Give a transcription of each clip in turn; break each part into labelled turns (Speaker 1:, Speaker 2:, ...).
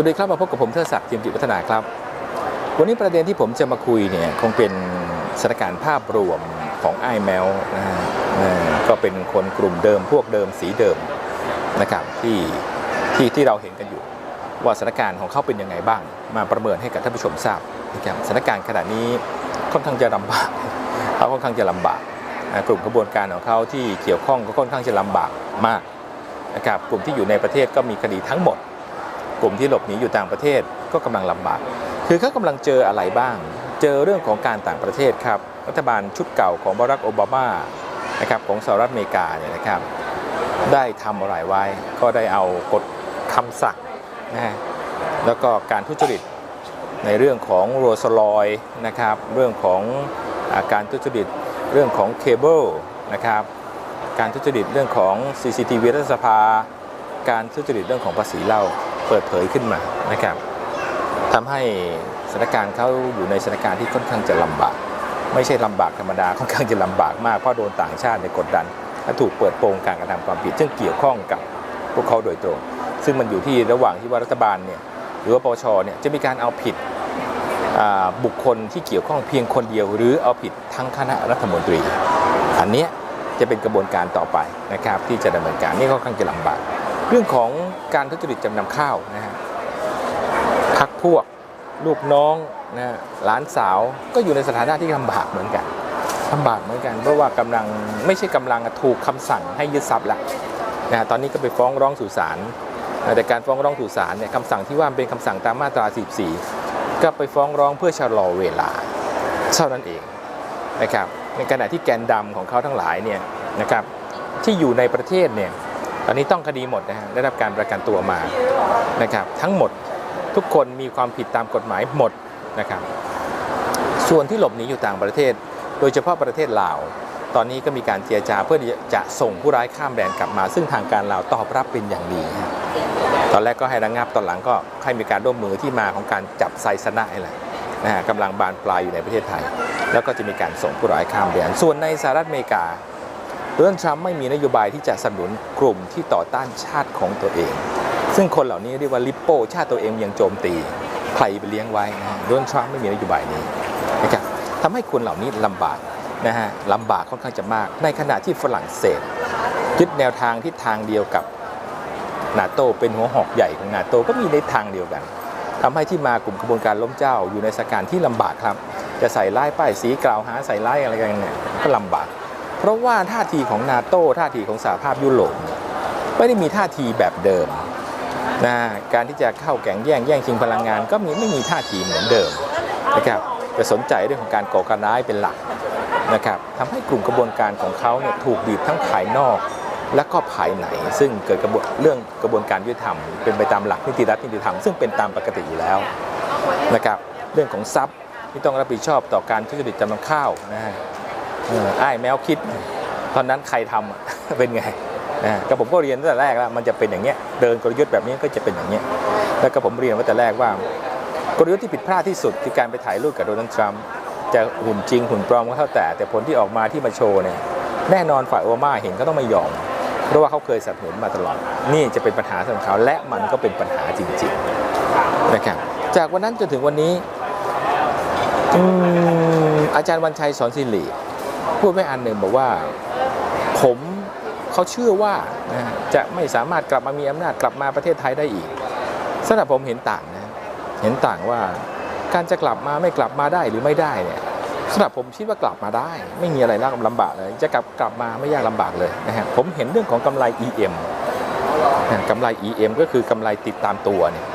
Speaker 1: สวัสดีครับมาพบกับผมเทอศักดิ์เทียมกิจพัฒนาครับ วันนี้ประเด็นที่ผมจะมาคุยเนี่ยคงเป็นสถานการณ์ภาพรวมของไอ้แมวนะฮะก็เป็นคนกลุ่มเดิมพวกเดิมสีเดิมนะครับที่ที่ที่เราเห็นกันอยู่ ว่าสถานการณ์ของเขาเป็นยังไงบ้าง มาประเมินให้กับท่านผู้ชมทราบนะครับสถานการณ์ขณะนี้ค่อนข้างจะลำบากเขาค่อนข้างจะลำบากกลุ่มกระบวนการของเขาที่เกี่ยวข้องก็ค่อนข้างจะลำบากมากนะครับกลุ่มที่อยู่ในประเทศก็มีคดีทั้งหมด กลุ่มที่หลบหนีอยู่ต่างประเทศก็กำลังลำบาก คือเขากำลังเจออะไรบ้าง เจอเรื่องของการต่างประเทศครับ รัฐบาลชุดเก่าของบารักโอบามานะครับของสหรัฐอเมริกาเนี่ยนะครับได้ทำอะไรไว้ ก็ได้เอากฎคำสั่งนะฮะแล้วก็การทุจริตในเรื่องของโรสลอยนะครับ เรื่องของอาการทุจริต เรื่องของเคเบิลนะครับ การทุจริตเรื่องของ CCTV รัฐสภา การทุจริตเรื่องของภาษีเหล้า เปิดเผยขึ้นมานะครับทำให้สถานการณ์เขาอยู่ในสถานการณ์ที่ค่อนข้างจะลำบาก ไม่ใช่ลำบากธรรมดาค่อนข้างจะลำบากมากเพราะโดนต่างชาติในกดดันและถูกเปิดโปงการกระทำความผิด ซึ่งเกี่ยวข้องกับพวกเขาโดยตรง ซึ่งมันอยู่ที่ระหว่างที่ว่ารัฐบาลเนี่ยหรือว่าปชเนี่ยจะมีการเอาผิดบุคคลที่เกี่ยวข้องเพียงคนเดียว หรือเอาผิดทั้งคณะรัฐมนตรี อันเนี้ยจะเป็นกระบวนการต่อไปนะครับที่จะดำเนินการนี่ค่อนข้างจะลำบาก เรื่องของการทุจริตจำนำข้าวนะฮะพักพวกลูกน้องนะฮะหลานสาวก็อยู่ในสถานะที่ลำบากเหมือนกันลำบากเหมือนกัน เพราะว่ากำลังไม่ใช่กำลังถูกคำสั่งให้ยึดทรัพย์ละนะฮะตอนนี้ก็ไปฟ้องร้องสู่ศาลแต่การฟ้องร้องสู่ศาลเนี่ยคำสั่งที่ว่าเป็นคำสั่งตามมาตรา14ก็ไปฟ้องร้องเพื่อชะลอเวลาเท่านั้นเองนะครับในขณะที่แกนดำของเขาทั้งหลายเนี่ยนะครับที่อยู่ในประเทศเนี่ย ตอนนี้ต้องคดีหมดนะฮะได้รับการประกันตัวมานะครับ ทั้งหมดทุกคนมีความผิดตามกฎหมายหมดนะครับ ส่วนที่หลบหนีอยู่ต่างประเทศ โดยเฉพาะประเทศลาว ตอนนี้ก็มีการเจรจาเพื่อจะส่งผู้ร้ายข้ามแดนกลับมา ซึ่งทางการลาวตอบรับเป็นอย่างดีตอนแรกก็ให้ระงงับตอนหลังก็ให้มีการร่วมมือที่มาของการจับไซสนะนี่แหละนะฮะกำลังบานปลายอยู่ในประเทศไทย แล้วก็จะมีการส่งผู้ร้ายข้ามแดนส่วนในสหรัฐอเมริกา โดนัลด์ทรัมป์ไม่มีนโยบายที่จะสนับสนุนกลุ่มที่ต่อต้านชาติของตัวเอง ซึ่งคนเหล่านี้เรียกว่าลิปโป้ชาติตัวเองยังโจมตีใครไปเลี้ยงไว้นะโดนัลด์ทรัมป์ไม่มีนโยบายนี้นะครับทำให้คนเหล่านี้ลำบากนะฮะลำบากค่อนข้างจะมาก ในขณะที่ฝรั่งเศสยึดแนวทางที่ทางเดียวกับนาโตเป็นหัวหอกใหญ่ของนาโตก็มีในทางเดียวกันทำให้ที่มากลุ่มกระบวนการล้มเจ้าอยู่ในสถานการณ์ที่ลำบากครับ จะใส่ร้ายป้ายสีกล่าวหาใส่ร้ายอะไรกันเนี่ยก็ลำบาก เพราะว่าท่าทีของนาโต้ท่าทีของสหภาพยุโรปไม่ได้มีท่าทีแบบเดิมนะการที่จะเข้าแข่งแย่งแย่งชิงพลังงาน ก็มีไม่มีท่าทีเหมือนเดิมนะครับจะสนใจเรื่องของการก่อการร้ายเป็นหลักนะครับทำให้กลุ่มกระบวนการของเขาเนี่ยถูกบีบทั้งภายนอกและก็ภายในซึ่งเกิดกระบวนเรื่องกระบวนการยุติธรรมเป็นไปตามหลักนิติรัฐนิติธรรมซึ่งเป็นตามปกติอยู่แล้วนะครับเรื่องของทรัพย์ที่ต้องรับผิดชอบต่อการทุจริตจำนำข้าวนะฮะ ไอ้แมวคิด ตอนนั้นใครทำเป็นไงนะก็ผมก็เรียนตั้งแต่แรกแล้วมันจะเป็นอย่างเงี้ยเดินกลยุทธ์แบบนี้ก็จะเป็นอย่างเงี้ยแล้วก็ผมเรียนมาแต่แรกว่ากลยุทธ์ที่ผิดพลาดที่สุดคือการไปถ่ายรูปกับโดนัลด์ทรัมป์จะหุ่นจริงหุ่นปลอมก็เท่าแต่ แต่ผลที่ออกมาที่มาโชว์เนี่ยแน่นอนฝ่ายโอบามาเห็นก็ต้องไม่ยอม เพราะว่าเขาเคยสนับสนุนมาตลอด นี่จะเป็นปัญหาสำหรับเขาและมันก็เป็นปัญหาจริงๆนะครับจากวันนั้นจนถึงวันนี้อาจารย์วันชัยสอนศิริ พูดไว้อันหนึ่งบอกว่า ผมเขาเชื่อว่าจะไม่สามารถกลับมามีอำนาจกลับมาประเทศไทยได้อีกสำหรับผมเห็นต่างนะเห็นต่างว่าการจะกลับมาไม่กลับมาได้หรือไม่ได้เนี่ยสำหรับผมคิดว่ากลับมาได้ ไม่มีอะไรน่าลำบากเลย จะกลับกลับมาไม่ยากลำบากเลยนะฮะผมเห็นเรื่องของกำไร EM นะกำไร EM ก็คือกำไรติดตามตัวเนี่ย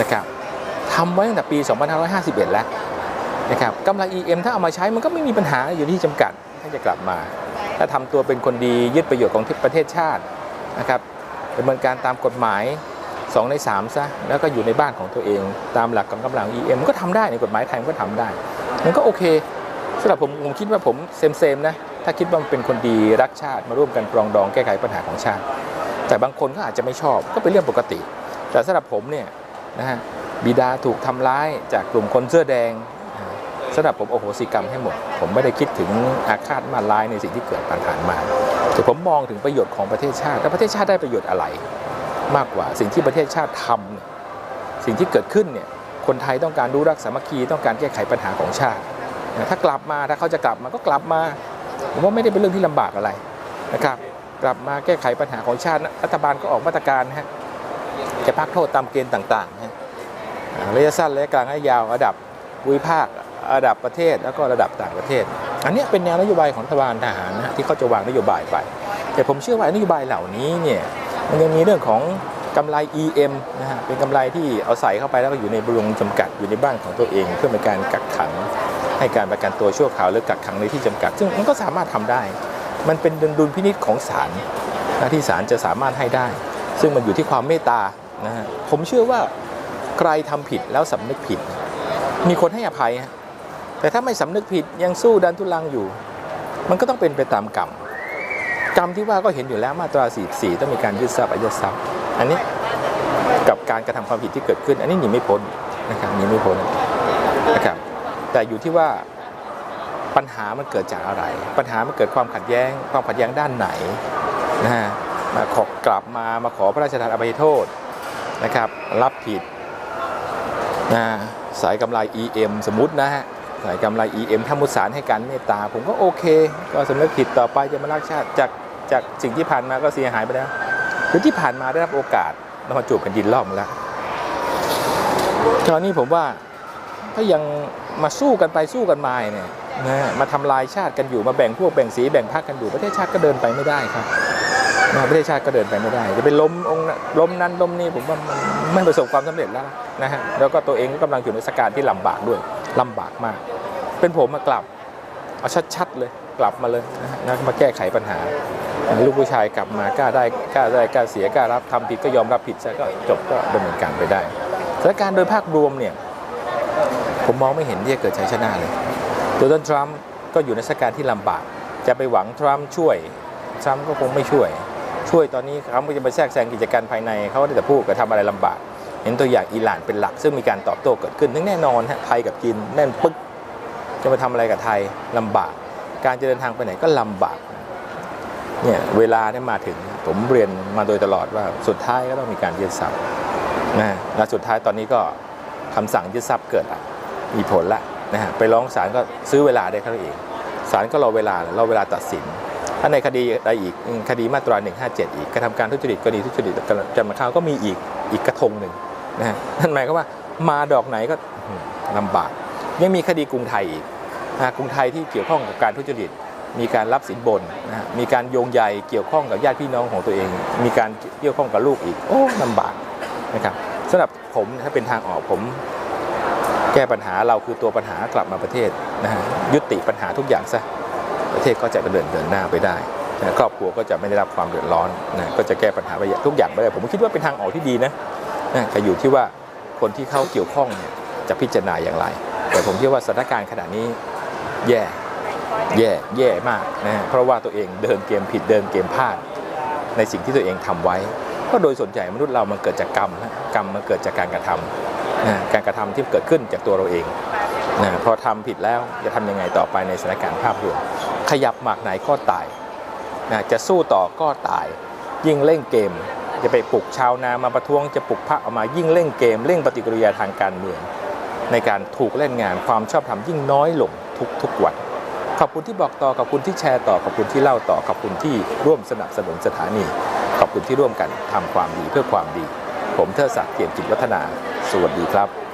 Speaker 1: นะครับทำไว้ตั้งแต่ปี 2551 แล้ว นะครับกำไร EM ถ้าเอามาใช้มันก็ไม่มีปัญหาอยู่ที่จำกัดถ้าจะกลับมา ถ้าทำตัวเป็นคนดียึดประโยชน์ของประเทศชาตินะครับดำเนินการตามกฎหมาย 2 ใน 3 ซะ แล้วก็อยู่ในบ้านของตัวเอง ตามหลักของกำลัง EM ก็ทำได้ในกฎหมายไทยมันก็ทำได้ มันก็โอเคสำหรับผมผมคิดว่าผมเซมเซมๆนะถ้าคิดว่ามันเป็นคนดีรักชาติมาร่วมกันปรองดองแก้ไขปัญหาของชาติ แต่บางคนก็อาจจะไม่ชอบก็เป็นเรื่องปกติ แต่สำหรับผมเนี่ยนะฮะบิดาถูกทำร้ายจากกลุ่มคนเสื้อแดง สำหรับผมโอโหสิกรรมให้หมด ผมไม่ได้คิดถึงอาฆาตมาร้ายในสิ่งที่เกิดผ่านมา แต่ผมมองถึงประโยชน์ของประเทศชาติ และประเทศชาติได้ประโยชน์อะไร มากกว่าสิ่งที่ประเทศชาติทำสิ่งที่เกิดขึ้นเนี่ยคนไทยต้องการรู้รักสามัคคีต้องการแก้ไขปัญหาของชาติ ถ้ากลับมาถ้าเขาจะกลับมาก็กลับมา ผมว่าไม่ได้เป็นเรื่องที่ลำบากอะไรนะครับกลับมาแก้ไขปัญหาของชาติ รัฐบาลก็ออกมาตรการฮะจะพักโทษตามเกณฑ์ต่างๆฮะระยะสั้นระยะกลางระยะยาวระดับภูมิภาค ระดับประเทศแล้วก็ระดับต่างประเทศ อันนี้เป็นแนวนโยบายของรัฐบาลทหารนะฮะที่เขาจะวางนโยบายไป แต่ผมเชื่อว่านโยบายเหล่านี้เนี่ยมันยังมีเรื่องของกำไร EM นะฮะเป็นกำไรที่เอาใส่เข้าไปแล้วก็อยู่ในบวงจำกัดอยู่ในบ้านของตัวเอง เพื่อเป็นการกักขังให้การประกันตัวชั่วคราวหรือกักขังในที่จำกัด ซึ่งมันก็สามารถทำได้ มันเป็นดุลพินิษของศาลนะที่ศาลจะสามารถให้ได้ ซึ่งมันอยู่ที่ความเมตตานะฮะผมเชื่อว่าใครทำผิดแล้วสำนึกผิด มีคนให้อภัยฮะ แต่ถ้าไม่สำนึกผิดยังสู้ดันทุลังอยู่ มันก็ต้องเป็นไปตามกรรมกรรมที่ว่าก็เห็นอยู่แล้วมาตรา 44 ต้องมีการยึดทรัพย์อายัดทรัพย์ อันนี้กับการกระทำความผิดที่เกิดขึ้น อันนี้หนีไม่พ้นนะครับหนีไม่พ้นนะครับแต่อยู่ที่ว่าปัญหามันเกิดจากอะไร ปัญหามันเกิดความขัดแย้ง ความขัดแย้งด้านไหนนะฮะมาขอกลับมามาขอพระราชทานอภัยโทษนะครับ รับผิดนะสายกำไร EM สมมตินะฮะ ใสายกำไร EM ถ้ามุสารให้การเมตตา ผมก็โอเค ก็สำนึกผิดต่อไปจะมารักชาติจากจากสิ่งที่ผ่านมาก็เสียหายไปแล้วคือที่ผ่านมาได้รับโอกาสเรามาจูบแผ่นดินรอบมาแล้วตอนนี้ผมว่าถ้ายังมาสู้กันไปสู้กันมาเนี่ยนะมาทำลายชาติกันอยู่มาแบ่งพวกแบ่งสีแบ่งพรรคกันอยู่ประเทศชาติก็เดินไปไม่ได้ครับนะประเทศชาติก็เดินไปไม่ได้ จะไปล้มองล้มนั้นล้มนี่ผมว่ามันไม่ประสบความสำเร็จแล้วนะฮะแล้วก็ตัวเองก็กำลังอยู่ในสถานการณ์ที่ลำบากด้วย ลำบากมาก เป็นผมมากลับเอาชัดๆเลยกลับมาเลยนะมาแก้ไขปัญหา ลูกผู้ชายกลับมากล้าได้กล้าได้กล้าเสียกล้ารับทำผิดก็ยอมรับผิดซะก็จบก็ดำเนินการไปได้สถานการณ์โดยภาพรวมเนี่ยผมมองไม่เห็นที่จะเกิดชัยชนะเลยโดนัลด์ทรัมป์ก็อยู่ในสถานการณ์ที่ลำบาก จะไปหวังทรัมป์ช่วยทรัมป์ก็คงไม่ช่วย ช่วยตอนนี้เขาก็จะไปแทรกแซงกิจการภายในเขาได้แต่พูดก็ทำอะไรลำบาก เห็นตัวอย่างอิหร่านเป็นหลัก ซึ่งมีการตอบโต้เกิดขึ้นทั้งแน่นอนฮะไทยกับจีนแน่นปึ๊กจะมาทำอะไรกับไทยลำบาก การจะเดินทางไปไหนก็ลำบากเนี่ยเวลาเนี่ยมาถึงผมเรียนมาโดยตลอดว่าสุดท้ายก็ต้องมีการยึดทรัพย์นะและสุดท้ายตอนนี้ก็คำสั่งยึดทรัพย์เกิดละมีผลละนะฮะไปร้องศาลก็ซื้อเวลาได้เขาเองศาลก็รอเวลารอเวลาตัดสิน ถ้าในคดีใดอีกคดีมาตรา 157 อีกกระทำการทุจริตคดีทุจริตจำมาข้าวก็มีอีกอีกกระทงหนึ่ง นะนั่นหมายความว่ามาดอกไหนก็ลำบาก ยังมีคดีกรุงไทยอีกนะกรุงไทยที่เกี่ยวข้องกับการทุจริต มีการรับสินบนนะมีการโยงใยเกี่ยวข้องกับญาติพี่น้องของตัวเอง มีการเกี่ยวข้องกับลูกอีกโอ้ลำบากนะครับสำหรับผมถ้าเป็นทางออกผม แก้ปัญหาเราคือตัวปัญหากลับมาประเทศนะฮะยุติปัญหาทุกอย่างซะประเทศก็จะดำเนินเดินหน้าไปได้ครอบครัวก็จะไม่ได้รับความเดือดร้อนนะก็จะแก้ปัญหาไปทุกอย่างไปได้ผมคิดว่าเป็นทางออกที่ดีนะ นะแต่อยู่ที่ว่าคนที่เข้าเกี่ยวข้องเนี่ยจะพิจารณาอย่างไร แต่ผมคิดว่าสถานการณ์ขณะนี้แย่แย่แย่มากนะฮะเพราะว่าตัวเองเดินเกมผิดเดินเกมพลาด ในสิ่งที่ตัวเองทำไว้ ก็โดยส่วนใหญ่มนุษย์เรามันเกิดจากกรรมนะกรรมมันเกิดจากการกระทำนะการกระทำที่เกิดขึ้นจากตัวเราเองนะพอทำผิดแล้วจะทำยังไงต่อไปในสถานการณ์ภาพรวมขยับหมากไหนก็ตายนะจะสู้ต่อก็ตาย ยิ่งเล่นเกม จะไปปลุกชาวนามาประท้วงจะปลุกพระออกมายิ่งเล่นเกมเล่นปฏิกิริยาทางการเมือง ในการถูกเล่นงานความชอบธรรมยิ่งน้อยลงทุกทุกวัน ขอบคุณที่บอกต่อขอบคุณที่แชร์ต่อขอบคุณที่เล่าต่อขอบคุณที่ร่วมสนับสนุนสถานี ขอบคุณที่ร่วมกันทำความดีเพื่อความดี ผมเทอศักดิ์เกียรติจิตวัฒนา สวัสดีครับ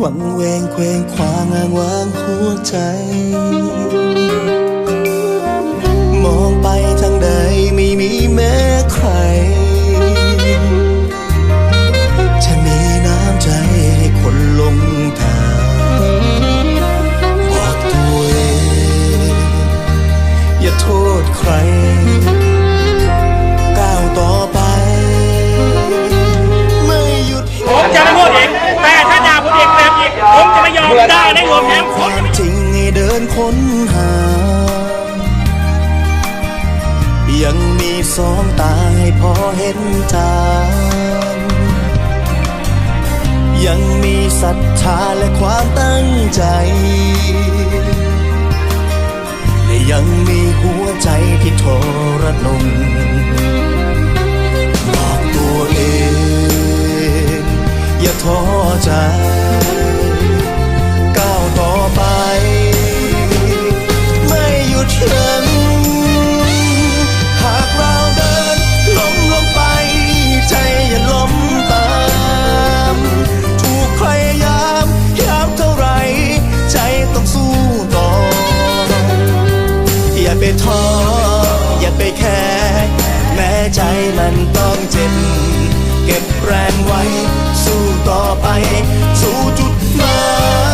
Speaker 2: วังเวงเคว้งคว้างอ้างว้างหัวใจ มองไปทางใดไม่มีแม้ใคร จะมีน้ำใจให้คนลงทางบอกตัวเองอย่าโทษใคร
Speaker 3: ไม่ได้รวมแถม
Speaker 2: ค
Speaker 3: น
Speaker 2: วามจริงให้เดินค้นหา ยังมีสองตาให้พอเห็นทางยังมีศรัทธาและความตั้งใจ และยังมีหัวใจที่ทรนง ใจมันต้องเจ็บ เก็บแรงไว้ สู้ต่อไป สู่จุดหมาย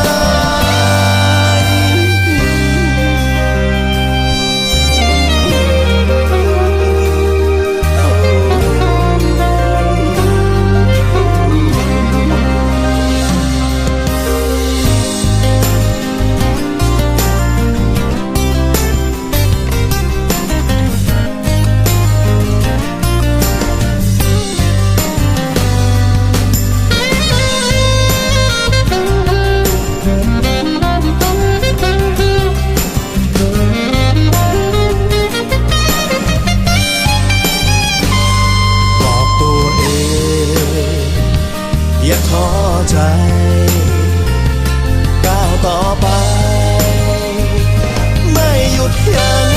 Speaker 2: ท้อใจ ก้าวต่อไป ไม่หยุดยั้ง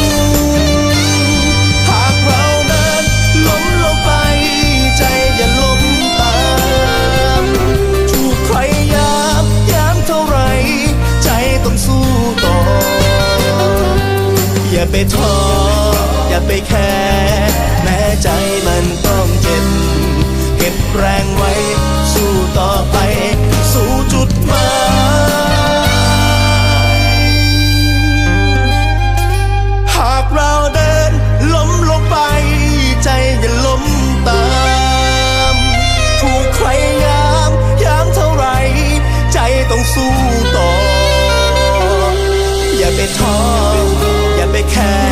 Speaker 2: หากเรานั้นล้มลงไป ใจอย่าล้มตามถูกใครยามยามเท่าไร ใจต้องสู้ต่อ อย่าไปท้อ head